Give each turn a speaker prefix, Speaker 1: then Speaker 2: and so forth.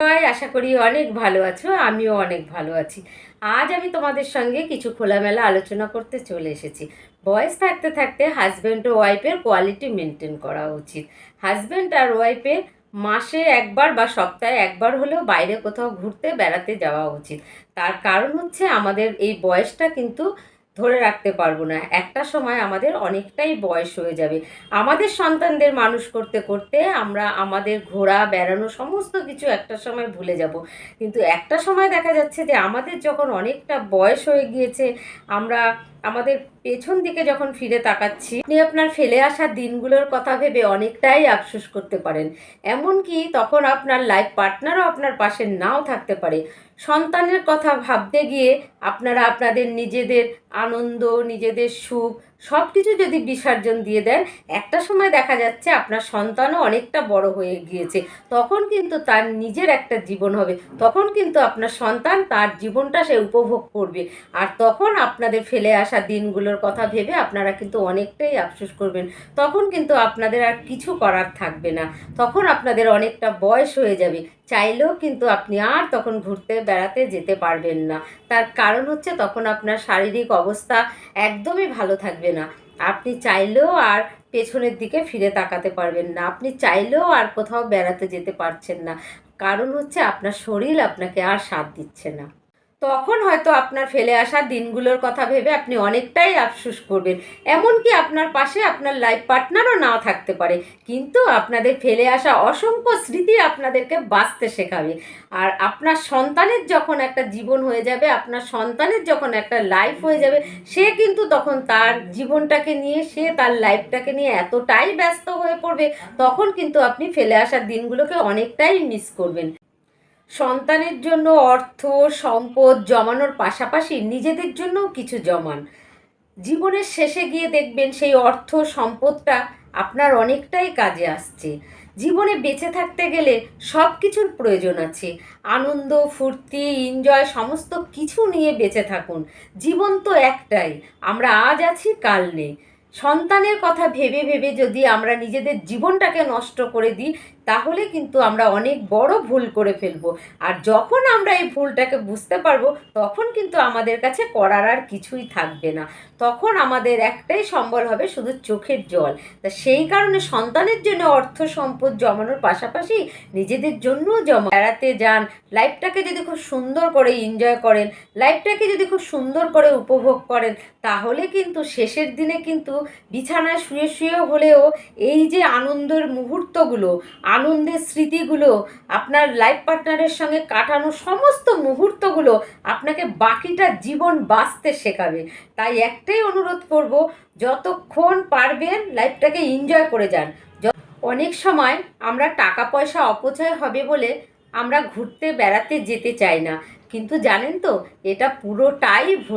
Speaker 1: সবাই আশা করি অনেক ভালো আছো, আমিও অনেক ভালো আছি। আজ আমি তোমাদের সঙ্গে কিছু খোলামেলা আলোচনা করতে চলে এসেছি। বয়স থাকতে থাকতে হাজব্যান্ড ও ওয়াইফের কোয়ালিটি মেনটেন করা উচিত। হাজব্যান্ড আর ওয়াইফের মাসে একবার বা সপ্তাহে একবার হলেও বাইরে কোথাও ঘুরতে, বেড়াতে যাওয়া উচিত। তার কারণ হচ্ছে আমাদের এই বয়সটা কিন্তু ধরে রাখতে পারব না। একটা সময় আমাদের অনেকটাই বয়স হয়ে যাবে। আমাদের সন্তানদের মানুষ করতে করতে আমরা আমাদের ঘোরা বেড়ানো সমস্ত কিছু একটা সময় ভুলে যাব। কিন্তু একটা সময় দেখা যাচ্ছে যে আমাদের যখন অনেকটা বয়স হয়ে গিয়েছে, আমরা আমাদের পেছন দিকে যখন ফিরে তাকাচ্ছি, আপনি আপনার ফেলে আসা দিনগুলোর কথা ভেবে অনেকটাই আফসোস করতে পারেন। এমনকি তখন আপনার লাইফ পার্টনারও আপনার পাশে নাও থাকতে পারে। সন্তানের কথা ভাবতে গিয়ে আপনারা আপনাদের নিজেদের আনন্দ, নিজেদের সুখ সব কিছু যদি বিসর্জন দিয়ে দেন, একটা সময় দেখা যাচ্ছে আপনার সন্তানও অনেকটা বড় হয়ে গিয়েছে। তখন কিন্তু তার নিজের একটা জীবন হবে। তখন কিন্তু আপনার সন্তান তার জীবনটা সে উপভোগ করবে। আর তখন আপনাদের ফেলে আসা দিনগুলোর কথা ভেবে আপনারা কিন্তু অনেকটাই আফসোস করবেন। তখন কিন্তু আপনাদের আর কিছু করার থাকবে না। তখন আপনাদের অনেকটা বয়স হয়ে যাবে। চাইলেও কিন্তু আপনি আর তখন ঘুরতে বেড়াতে যেতে পারবেন না। তার কারণ হচ্ছে তখন আপনার শারীরিক অবস্থা একদমই ভালো থাকবে না। আপনি চাইলেও আর পেছনের দিকে ফিরে তাকাতে পারবেন না। আপনি চাইলেও আর কোথাও বেড়াতে যেতে পারছেন না। কারণ হচ্ছে আপনার শরীর আপনাকে আর সাথ দিচ্ছে না। তখন হয়তো আপনার ফেলে আসা দিনগুলোর কথা ভেবে আপনি অনেকটাই আফসুস করবেন। এমনকি আপনার পাশে আপনার লাইফ পার্টনারও নাও থাকতে পারে। কিন্তু আপনাদের ফেলে আসা অসংখ্য স্মৃতি আপনাদেরকে বাঁচতে শেখাবে। আর আপনার সন্তানের যখন একটা জীবন হয়ে যাবে, আপনার সন্তানের যখন একটা লাইফ হয়ে যাবে, সে কিন্তু তখন তার জীবনটাকে নিয়ে, সে তার লাইফটাকে নিয়ে এতটাই ব্যস্ত হয়ে পড়বে, তখন কিন্তু আপনি ফেলে আসা দিনগুলোকে অনেকটাই মিস করবেন। সন্তানের জন্য অর্থ, সম্পদ জমানোর পাশাপাশি নিজেদের জন্যও কিছু জমান। জীবনের শেষে গিয়ে দেখবেন সেই অর্থ, সম্পদটা আপনার অনেকটাই কাজে আসছে। জীবনে বেঁচে থাকতে গেলে সব কিছুর প্রয়োজন আছে। আনন্দ, ফুর্তি এনজয় সমস্ত কিছু নিয়ে বেঁচে থাকুন। জীবন তো একটাই। আমরা আজ আছি, কাল নেই। সন্তানের কথা ভেবে ভেবে যদি আমরা নিজেদের জীবনটাকে নষ্ট করে দিই, তাহলে কিন্তু আমরা অনেক বড় ভুল করে ফেলব। আর যখন আমরা এই ভুলটাকে বুঝতে পারব, তখন কিন্তু আমাদের কাছে করার আর কিছুই থাকবে না। তখন আমাদের একটাই সম্বল হবে শুধু চোখের জল। তা সেই কারণে সন্তানের জন্য অর্থ সম্পদ জমানোর পাশাপাশি নিজেদের জন্যও জমা। বেড়াতে যান, লাইফটাকে যদি খুব সুন্দর করে এনজয় করেন, লাইফটাকে যদি খুব সুন্দর করে উপভোগ করেন, তাহলে কিন্তু শেষের দিনে কিন্তু বিছানায় শুয়ে শুয়ে হলেও এই যে আনন্দের মুহূর্তগুলো, আনন্দের স্মৃতিগুলো, আপনার লাইফ পার্টনারের সঙ্গে কাটানো সমস্ত মুহূর্তগুলো আপনাকে বাকিটা জীবন বাঁচতে শেখাবে। তাই একটাই অনুরোধ করব, যতক্ষণ পারবেন লাইফটাকে এনজয় করে যান। অনেক সময় আমরা টাকা পয়সা অপচয় হবে বলে আমরা ঘুরতে বেড়াতে যেতে চাই না। কিন্তু জানেন তো, এটা পুরোটাই ভুল।